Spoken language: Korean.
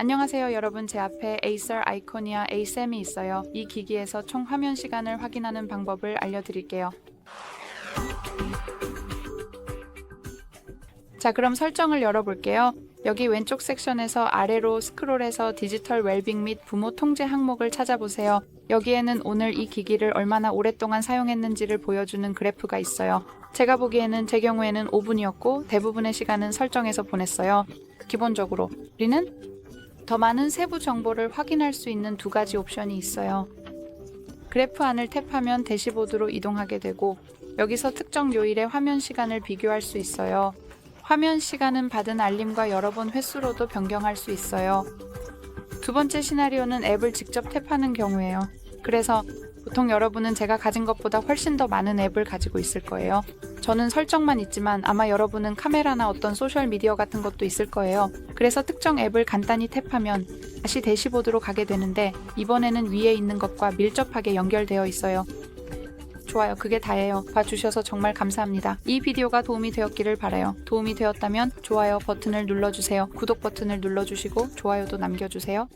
안녕하세요 여러분 제 앞에 에이서 아이코니아 A7이 있어요. 이 기기에서 총 화면 시간을 확인하는 방법을 알려드릴게요. 자 그럼 설정을 열어볼게요. 여기 왼쪽 섹션에서 아래로 스크롤해서 디지털 웰빙 및 부모 통제 항목을 찾아보세요. 여기에는 오늘 이 기기를 얼마나 오랫동안 사용했는지를 보여주는 그래프가 있어요. 제가 보기에는 제 경우에는 5분이었고 대부분의 시간은 설정에서 보냈어요. 기본적으로 우리는 더 많은 세부 정보를 확인할 수 있는 두 가지 옵션이 있어요. 그래프 안을 탭하면 대시보드로 이동하게 되고 여기서 특정 요일의 화면 시간을 비교할 수 있어요. 화면 시간은 받은 알림과 여러 번 횟수로도 변경할 수 있어요. 두 번째 시나리오는 앱을 직접 탭하는 경우예요. 그래서 보통 여러분은 제가 가진 것보다 훨씬 더 많은 앱을 가지고 있을 거예요. 저는 설정만 있지만 아마 여러분은 카메라나 어떤 소셜 미디어 같은 것도 있을 거예요. 그래서 특정 앱을 간단히 탭하면 다시 대시보드로 가게 되는데 이번에는 위에 있는 것과 밀접하게 연결되어 있어요. 좋아요. 그게 다예요. 봐주셔서 정말 감사합니다. 이 비디오가 도움이 되었기를 바라요. 도움이 되었다면 좋아요 버튼을 눌러주세요. 구독 버튼을 눌러주시고 좋아요도 남겨주세요.